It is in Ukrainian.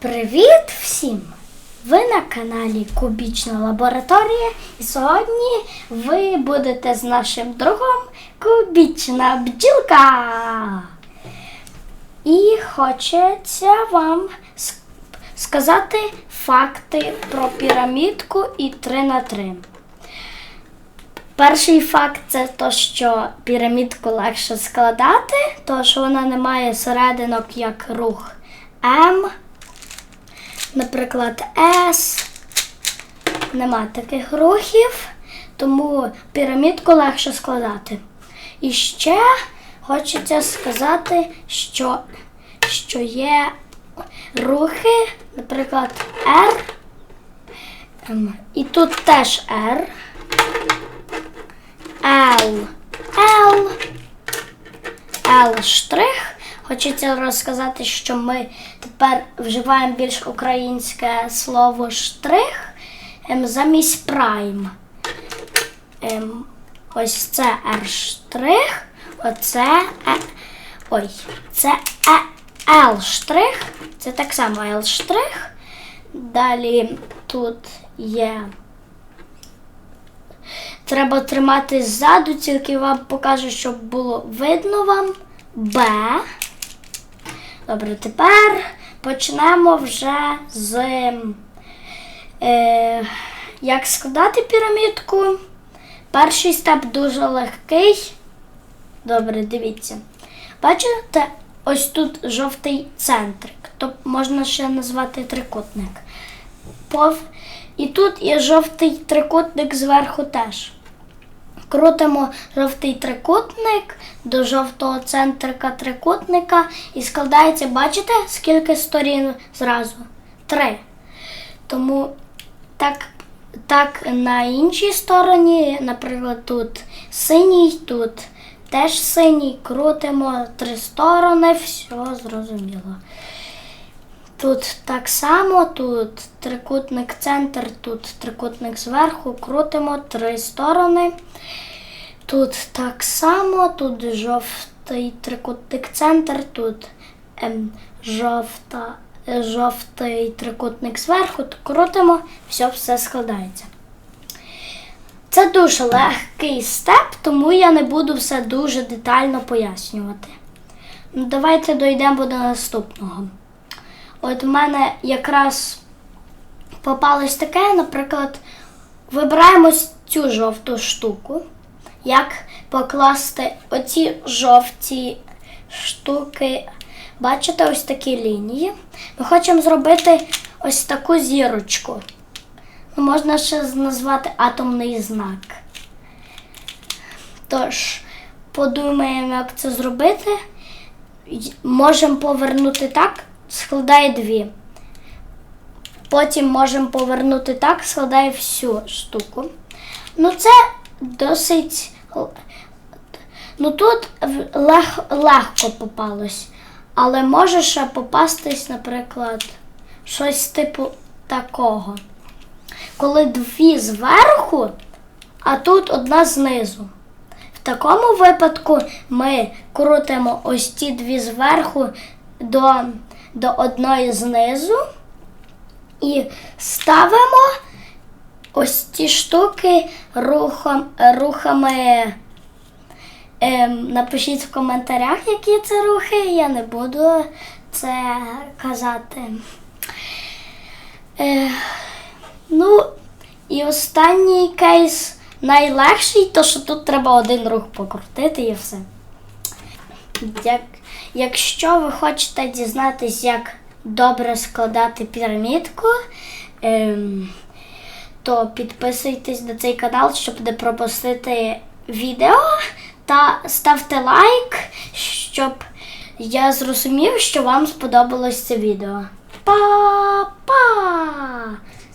Привіт всім! Ви на каналі Кубічна лабораторія, і сьогодні ви будете з нашим другом Кубічна бджілка. І хочеться вам сказати факти про пірамідку і 3 на 3. Перший факт це то, що пірамідку легше складати, то що вона не має серединок як рух М, наприклад, С. Нема таких рухів, тому пірамідку легше складати. І ще хочеться сказати, що, що є рухи, наприклад, R. Ем, І тут теж R. L. L. L штрих. Хочеться розказати, що ми тепер вживаємо більш українське слово штрих ем, замість прайм. Ем, ось це R штрих, оце е, ой, це е, L штрих, це так само L штрих. Далі тут є Треба тримати ззаду, тільки вам покажу, щоб було видно вам. Б. Добре, тепер почнемо вже з е, як складати пірамідку. Перший степ дуже легкий. Добре, дивіться. Бачите, ось тут жовтий центрик. То можна ще назвати трикутник. Пов... І тут є жовтий трикутник зверху теж. Крутимо жовтий трикутник до жовтого центрика трикутника і складається, бачите, скільки сторін зразу? Три. Тому так, так на іншій стороні, наприклад, тут синій, тут теж синій, крутимо три сторони, все зрозуміло. Тут так само, тут трикутник центр, тут трикутник зверху, крутимо три сторони. Тут так само, тут жовтий трикутник центр, тут ем, жовта, е, жовтий трикутник зверху, крутимо, все, все складається. Це дуже легкий степ, тому я не буду все дуже детально пояснювати. Ну, давайте дійдемо до наступного. От в мене якраз попалось таке, наприклад, вибираємо цю жовту штуку. Як покласти оці жовті штуки, бачите, ось такі лінії. Ми хочемо зробити ось таку зірочку. Ну, Можна ще назвати атомний знак. Тож, подумаємо, як це зробити. Можемо повернути так, складає дві. Потім можемо повернути так, складає всю штуку. Ну, це досить. Ну тут лег, легко попалось. Але може ще попастись, наприклад, щось типу такого. Коли дві зверху, а тут одна знизу. В такому випадку ми крутимо ось ті дві зверху до, до одної знизу і ставимо ось ці штуки рухом, рухами. Ем, напишіть в коментарях, які це рухи, я не буду це казати. Е, ну, і останній кейс найлегший, то що тут треба один рух покрутити і все. Як, якщо ви хочете дізнатись, як добре складати пірамідку, ем, то підписуйтесь на цей канал, щоб не пропустити відео. Та ставте лайк, щоб я зрозумів, що вам сподобалось це відео. Па-па!